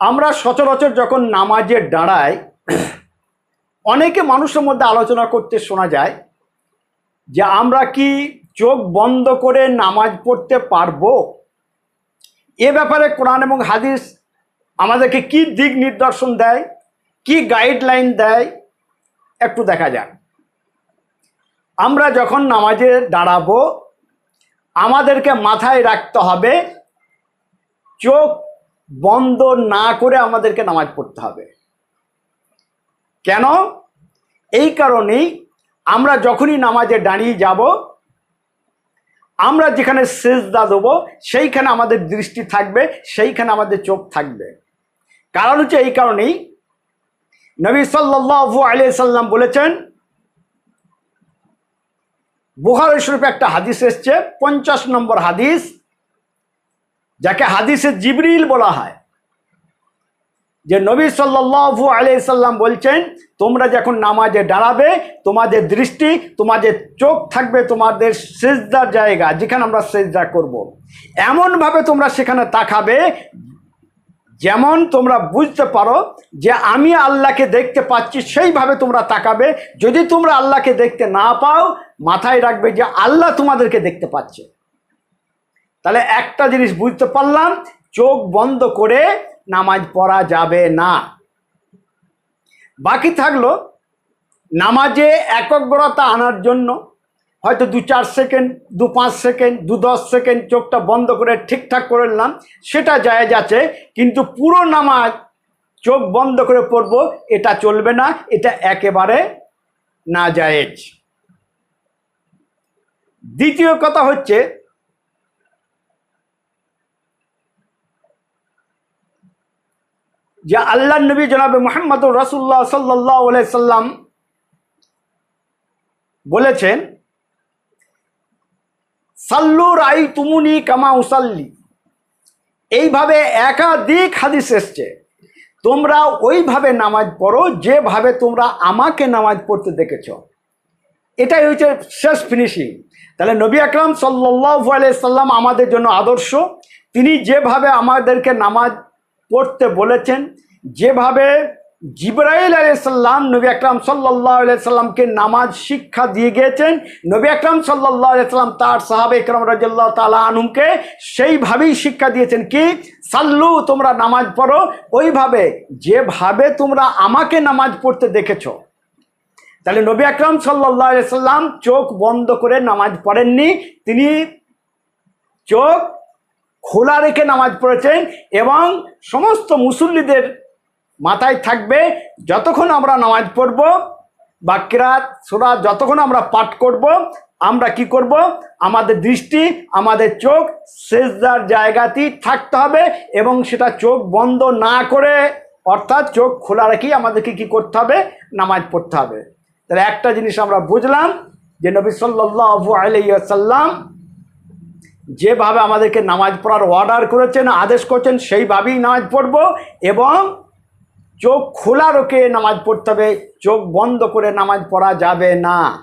আমরা সচরাচর যখন নামাজে দাঁড়াই, অনেকে মানুষের মধ্যে আলোচনা করতে শোনা যায় যে আমরা কি চোখ বন্ধ করে নামাজ পড়তে পারব? এ ব্যাপারে কোরআন এবং হাদিস আমাদেরকে কি দিক নির্দেশন দেয়? কি গাইডলাইন দেয়? একটু দেখা যাক। আমরা যখন নামাজে দাঁড়াবো, আমাদেরকে মাথায় রাখতে হবে, চোখ বন্ধ না করে আমাদেরকে নামাজ পড়তে হবে। কেন? এই কারণেই আমরা যখনই নামাজে দাঁড়িয়ে যাব, আমরা যেখানে সেজদা দেবো, সেইখানে আমাদের দৃষ্টি থাকবে, সেইখানে আমাদের চোখ থাকবে। কারণ হচ্ছে এই কারণেই নবী সাল্লাল্লাহু আলিয়া সাল্লাম বলেছেন বুহারি শরীফে একটা হাদিস এসছে, পঞ্চাশ নম্বর হাদিস যাকে হাদিসে জিবরিল বলা হয়। যে নবী সাল্লাল্লাহু আলাইসাল্লাম বলছেন, তোমরা যখন নামাজে দাঁড়াবে, তোমাদের দৃষ্টি, তোমাদের চোখ থাকবে তোমাদের সেজদার জায়গা, যেখানে আমরা সেজদা করব। এমনভাবে তোমরা সেখানে তাকাবে, যেমন তোমরা বুঝতে পারো যে আমি আল্লাহকে দেখতে পাচ্ছি, সেইভাবে তোমরা তাকাবে। যদি তোমরা আল্লাহকে দেখতে না পাও, মাথায় রাখবে যে আল্লাহ তোমাদেরকে দেখতে পাচ্ছে। তাহলে একটা জিনিস বুঝতে পারলাম, চোখ বন্ধ করে নামাজ পড়া যাবে না। বাকি থাকল নামাজে একগ্রতা আনার জন্য, হয়তো দু চার সেকেন্ড, দু পাঁচ সেকেন্ড, দু দশ সেকেন্ড চোখটা বন্ধ করে ঠিকঠাক করে নিলাম, সেটা জায়েজ আছে কিন্তু পুরো নামাজ চোখ বন্ধ করে পড়ব, এটা চলবে না, এটা একেবারে না জায়েজ দ্বিতীয় কথা হচ্ছে যে আল্লাহ নবী জনাবে মোহাম্মদ রাসুল্লাহ সাল্লাহ সাল্লাম বলেছেন সাল্লুর রাই তুমুনি কামা উসাল্লি। এইভাবে একাধিক হাদিস এসছে, তোমরা ওইভাবে নামাজ পড়ো যেভাবে তোমরা আমাকে নামাজ পড়তে দেখেছ। এটাই হচ্ছে শেষ ফিনিশিং তাহলে নবী আকরাম সাল্লাহ সাল্লাম আমাদের জন্য আদর্শ। তিনি যেভাবে আমাদেরকে নামাজ পড়তে বলেছেন, যেভাবে জিব্রাইল আলাইসাল্লাম নবী আকরাম সাল্লাহ সাল্লামকে নামাজ শিক্ষা দিয়ে গিয়েছেন, নবী আকরাম সাল্লাহ সাল্লাম তার সাহাবে ইকরাম রাজ্লাহ তালা আনুমকে সেইভাবেই শিক্ষা দিয়েছেন কি, সাল্লু তোমরা নামাজ পড়ো, ওইভাবে যেভাবে তোমরা আমাকে নামাজ পড়তে দেখেছ। তাহলে নবী আকরাম সাল্লাহ সাল্লাম চোখ বন্ধ করে নামাজ পড়েননি, তিনি চোখ খোলা রেখে নামাজ পড়েছেন এবং সমস্ত মুসল্লিদের মাথায় থাকবে, যতক্ষণ আমরা নামাজ পড়ব, বা কিরাত, সোরা যতক্ষণ আমরা পাঠ করব, আমরা কি করব? আমাদের দৃষ্টি, আমাদের চোখ সেজদার জায়গাতেই থাকতে হবে এবং সেটা চোখ বন্ধ না করে, অর্থাৎ চোখ খোলা রেখেই আমাদেরকে কি করতে হবে? নামাজ পড়তে হবে। তাহলে একটা জিনিস আমরা বুঝলাম যে নবী সাল্লাহ আলাইসাল্লাম যেভাবে আমাদেরকে নামাজ পড়ার অর্ডার করেছেন, আদেশ করছেন, সেইভাবেই নামাজ পড়ব এবং চোখ খোলা রোখে নামাজ পড়তে হবে, চোখ বন্ধ করে নামাজ পড়া যাবে না।